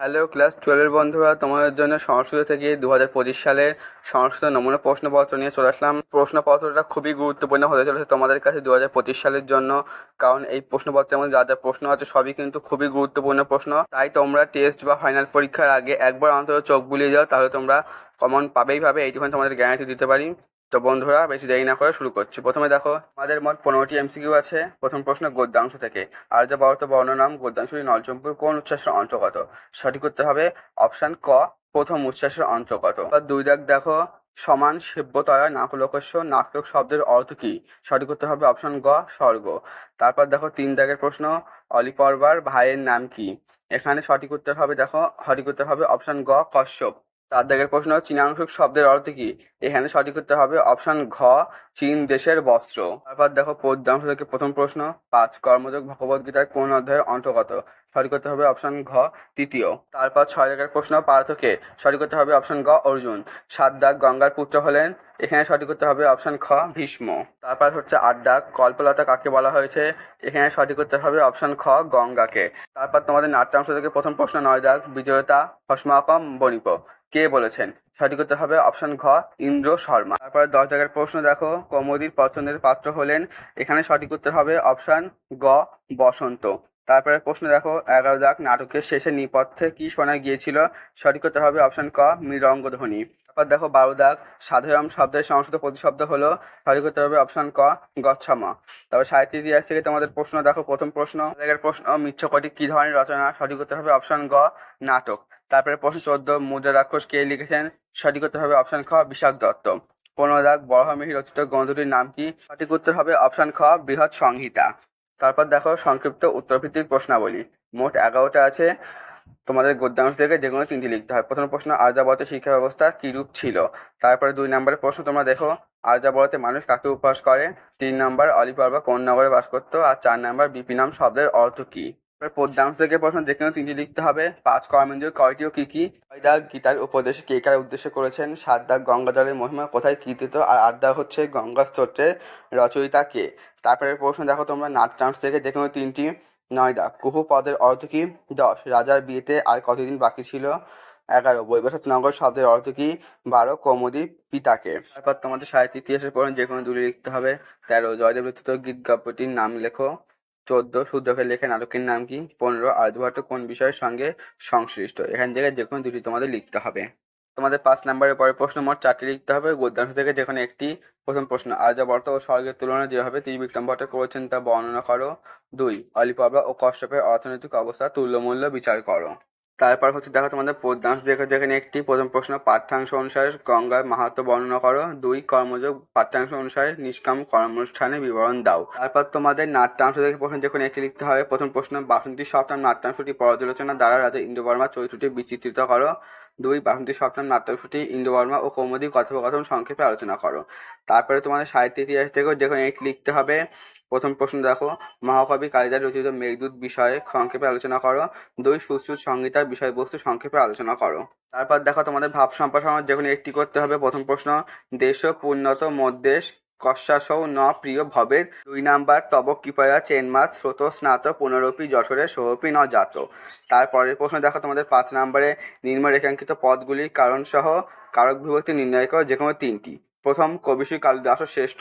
Hello, class টুয়েলভের বন্ধুরা, তোমাদের জন্য সংস্কৃত থেকে দু হাজার পঁচিশ সালে সংস্কৃত নমুনা প্রশ্নপত্র নিয়ে চলে আসলাম। প্রশ্নপত্রটা খুবই গুরুত্বপূর্ণ হতে চলেছে তোমাদের কাছে দু হাজার পঁচিশ সালের জন্য, কারণ এই প্রশ্নপত্রের মধ্যে যা যা প্রশ্ন আছে সবই কিন্তু খুবই গুরুত্বপূর্ণ প্রশ্ন। তাই তোমরা টেস্ট বা ফাইনাল পরীক্ষার আগে একবার অন্তত চোখ বুলিয়ে যাও, তাহলে তোমরা কমন পাবেই পাবে এইটুখানি তোমাদের গ্যারান্টি দিতে পারি। তো বন্ধুরা, বেশি দেরি না করে শুরু করছি। প্রথমে দেখো, আমাদের মোট পনেরোটি এমসিকিউ আছে। প্রথম প্রশ্ন, গদ্যাংশ থেকে। আর্য ভারত বর্ণনাম গদ্যাংশটি নলচম্পুর কোন উচ্ছ্বাসের অন্তর্গত সঠিক উত্তর হবে অপশান ক, প্রথম উচ্ছ্বাসের অন্তর্গত দুই দাগ দেখো, সমান সেব্যতয়া নাকলকস্য নাটক শব্দের অর্থ কী? সঠিক উত্তর হবে অপশন গ, স্বর্গ। তারপর দেখো, তিন দাগের প্রশ্ন অলিপর্বার ভাইয়ের নাম কি? এখানে সঠিক উত্তর হবে, দেখো, সঠিক উত্তর হবে অপশন গ, কশ্যপ। চার দাগের প্রশ্ন, চীনাংশুক শব্দের অর্থ কি? এখানে সঠিক করতে হবে অপশন ঘ, চীন দেশের বস্ত্র। তারপর দেখো পদ্মাংশ থেকে প্রথম প্রশ্ন, পাঁচ কর্মযোগ ভগবদ্গীতার কোন অধ্যায়ের অন্তর্গত? সঠিক করতে হবে অপশন ঘ, তৃতীয়। তারপর ছয় দাগের প্রশ্ন পার্থকে সঠিক করতে হবে অপশন গ, অর্জুন। সাত দাগ গঙ্গার পুত্র হলেন, এখানে সঠিক করতে হবে অপশন খ, ভীষ্ম। তারপর হচ্ছে আট দাগ কল্পলতা কাকে বলা হয়েছে, এখানে সঠিক করতে হবে অপশন খ, গঙ্গাকে। তারপর তোমাদের নাট্যাংশ থেকে প্রথম প্রশ্ন নয় দাগ বিজয়তা হস্মাকম বণিপ। কে বলেছেন? সঠিক উত্তর হবে অপশন ঘ, ইন্দ্র শর্মা। তারপরে দশ জায়গার প্রশ্ন দেখো কমোদির পছন্দের পাত্র হলেন, এখানে সঠিক উত্তর হবে অপশন গ, বসন্ত। তারপরে প্রশ্ন দেখো, এগারো দাগ নাটকের শেষে নিপথ্যে কি শোনা গিয়েছিল? সঠিক উত্তর হবে অপশন ক, মৃদঙ্গধ্বনি। তারপর দেখো, বারো দাগ সাধারণ শব্দের সংস্কৃত প্রতিশব্দ হলো, সঠিক উত্তর হবে অপশন ক, গচ্ছমা। তারপর সাহিত্য ইতিহাস থেকে তোমাদের প্রশ্ন দেখো, প্রথম প্রশ্ন প্রশ্ন, মিচ্ছকটি কি ধরনের রচনা? সঠিক উত্তর হবে অপশন গ, নাটক। তারপরে প্রশ্ন চোদ্দ, মুদ্রা রাক্ষস কে লিখেছেন? সঠিক উত্তর হবে অপশন খ বিশাখ দত্ত। পনেরো দাগ বরহমিহি রচিত গ্রন্থটির নাম কি? সঠিক উত্তর হবে অপশন খ, বৃহৎ সংহিতা। তারপর দেখো সংক্ষিপ্ত উত্তরভিত্তিক প্রশ্নাবলী। মোট এগারোটা আছে। তোমাদের গদ্যাংশ থেকে যে কোনো তিনটি লিখতে হয়। প্রথম প্রশ্ন আর্যাবর্তের শিক্ষা ব্যবস্থা কীরূপ ছিল? তারপরে দুই নম্বরের প্রশ্ন, তোমরা দেখো, আর্যাবর্তে মানুষ কাকে উপহাস করে? তিন নম্বর অলিপর্বা কোন নগরে বাস করতো? আর চার নম্বর, বিপি নাম শব্দের অর্থ কী? পদ্যাংশ থেকে প্রশ্ন যে কোনো তিনটি লিখতে হবে। পাঁচ কর্মেন্দ্রীয় কয়টি ও কী কী? ছয় দাগ গীতার উপদেশে কে কার উদ্দেশ্যে করেছেন? সাত দাগ গঙ্গাজলের মহিমা কোথায় কীর্তিত? আর আট দাগ হচ্ছে গঙ্গা স্তোত্রের রচয়িতা কে? তারপরে প্রশ্ন, দেখো তোমরা নাট্যাংশ থেকে যে কোনো তিনটি। নয় দাগ, কুহু পদের অর্থ কী? দশ, রাজার বিয়েতে আর কতদিন বাকি ছিল? এগারো, বৈবসত নগর শব্দের অর্থ কী? বারো, কৌমুদী পিতাকে। তারপর তোমাদের সাহিত্য ইতিহাসের পড়ুন যে কোনো দুটি লিখতে হবে। তেরো, জয়দেব গীত গল্পটির নাম লেখো। চোদ্দ শুদ্ধকে লেখে নাটকের নাম কি? পনেরো। আর্যভট্ট কোন বিষয়ের সঙ্গে সংশ্লিষ্ট? এখান থেকে যে কোনো দুটি তোমাদের লিখতে হবে। তোমাদের পাঁচ নম্বরের পরে প্রশ্ন মোট চারটি লিখতে হবে। গদ্যাংশ থেকে যে কোনো একটি প্রথম প্রশ্ন আর্যভট্ট ও স্বর্গের তুলনা যেভাবে তিনি বিক্রম ভট্ট করেছেন তা বর্ণনা করো। দুই অলিপর্বা ও কশ্যপের অর্থনৈতিক অবস্থা তুল্যমূল্য বিচার করো। তারপর হচ্ছে দেখো তোমাদের পদ্যাংশ দেখো যেখানে একটি প্রথম প্রশ্ন, পাঠ্যাংশ অনুসারে গঙ্গার মাহাত্ম বর্ণনা করো। দুই, কর্মযোগ, পাঠ্যাংশ অনুসারে নিষ্কাম কর্মানুষ্ঠানে বিবরণ দাও। তারপর তোমাদের নাট্যাংশ দেখে প্রশ্ন যেখানে একটি লিখতে হবে, প্রথম প্রশ্ন, বাসন্তী সপ্তাহ নাট্যাংশটি পর্যালোচনা দ্বারা রাজা ইন্দুবর্মা চরিত্রটি বিচিত্রিত করো। দুই বাসন্তী সপ্তাহ নাট্যাংশটি ইন্দ্রবর্মা ও কৌমুদী কথোপকথন সংক্ষেপে আলোচনা করো। তারপরে তোমাদের সাহিত্য ইতিহাস থেকেও যেখানে একটি লিখতে হবে। প্রথম প্রশ্ন দেখো, মহাকবি কালিদাস রচিত মেঘদূত বিষয়ে সংক্ষেপে আলোচনা করো। দুই সুশ্রুত সংহিতার বিষয়বস্তু সংক্ষেপে আলোচনা করো। তারপর দেখো তোমাদের ভাব সম্প্রসারণ যেখানে একটি করতে হবে। প্রথম প্রশ্ন, দেশ পুণ্যত মধ্যেশ কশ্যাসৌ ন প্রিয় ভবের দুই নাম্বার তব কৃপয়া চেনমাস স্রোত স্নাত পুনরপি যশোরে সোহপি ন জাত। তারপরের প্রশ্ন, দেখো তোমাদের পাঁচ নম্বরে নিম্ন রেখাঙ্কিত পদগুলির কারণসহ কারক বিভক্তি নির্ণয় করো যে কোনো তিনটি। প্রথম কবিশ্রী কালিদাস শ্রেষ্ঠ।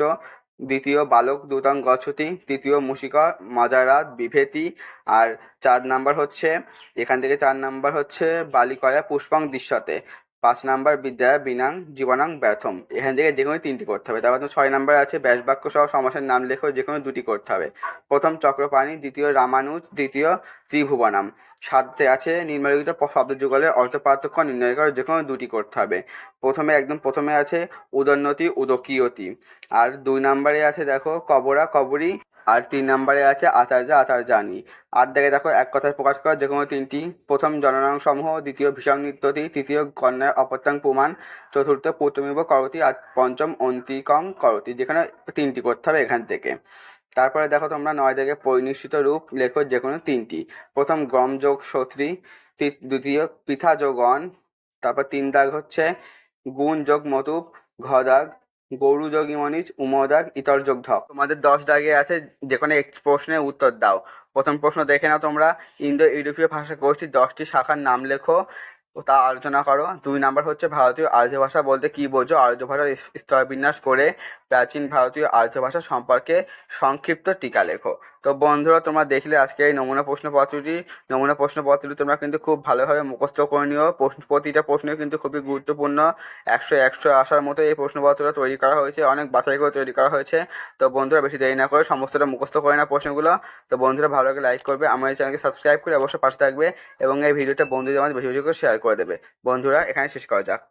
দ্বিতীয়, বালক দুতাং গছতি তৃতীয়, মুশিকা মাজারাত বিভেতি। আর চার নাম্বার হচ্ছে, এখান থেকে চার নাম্বার হচ্ছে বালিকয়া পুষ্পাং দৃশ্যতে। পাঁচ নাম্বার বিদ্যা, বিনাং, জীবনাং ব্যর্থম এখান থেকে যে কোনো তিনটি করতে হবে। তারপর ছয় নাম্বার আছে ব্যাসবাক্য সহ সমাসের নাম লেখো, যে কোনো দুটি করতে হবে। প্রথম চক্রপাণি, দ্বিতীয় রামানুজ, দ্বিতীয় ত্রিভুবনাম। সাথে আছে প- শব্দ যুগলের অর্থ পার্থক্য নির্ণয় করে, যে কোনো দুটি করতে হবে। প্রথমে, একদম প্রথমে আছে, উদন্নতি, উদকীয়তি। আর দুই নাম্বারে আছে, দেখো, কবরা, কবরী আর তিন নাম্বারে আছে আচার্য আচার্যানি। আর দেখে দেখো, এক কথায় প্রকাশ করা, যে কোনো তিনটি, প্রথম জননাং সমূহ দ্বিতীয় ভীষণ নৃত্যতি তৃতীয় কন্যা অপত্যাং প্রমাণ, চতুর্থ পুত্রমিব করতি, আর পঞ্চম অন্তিকং করতি, যেখানে তিনটি করতে হবে এখান থেকে। তারপরে দেখো তোমরা নয় থেকে পরিনিশ্চিত রূপ লেখো যে কোনো তিনটি। প্রথম গম যোগ সত্রী দ্বিতীয় পৃথা যোগ অন তারপর তিন দাগ হচ্ছে গুণ যোগ মতুপ ঘ দাগ গৌরু যোগীমণিজ উমদাগ ইতর, যোগ, ধক। তোমাদের দশ দাগে আছে যে কোনো একটি প্রশ্নের উত্তর দাও। প্রথম প্রশ্ন দেখে নাও তোমরা। ইন্দো ইউরোপীয় ভাষা গোষ্ঠীর দশটি শাখার নাম লেখো, তা আলোচনা করো। দুই নাম্বার হচ্ছে ভারতীয় আর্য ভাষা বলতে কী বোঝো? আর্য ভাষার স্তর স্তরবিন্যাস করে প্রাচীন ভারতীয় আর্য ভাষা সম্পর্কে সংক্ষিপ্ত টিকা লেখো। তো বন্ধুরা, তোমরা দেখলে আজকে এই নমুনা প্রশ্নপত্রটি। নমুনা প্রশ্নপত্রটি তোমরা কিন্তু খুব ভালোভাবে মুখস্থ করে নিও। প্রশ্ন- প্রতিটা প্রশ্নই কিন্তু খুবই গুরুত্বপূর্ণ। একশো একশো আসার মতো এই প্রশ্নপত্রটা তৈরি করা হয়েছে। অনেক বাছাই করে তৈরি করা হয়েছে। তো বন্ধুরা, বেশি দেরি না করে সমস্তটা মুখস্থ করে না প্রশ্নগুলো। তো বন্ধুরা, ভালো লাগে লাইক করবে, আমার এই চ্যানেলকে সাবস্ক্রাইব করে অবশ্যই পাশে থাকবে এবং এই ভিডিওটা বন্ধুদের মাঝে বেশি বেশি করে শেয়ার করে দেবে। বন্ধুরা, এখানে শেষ করা যাক।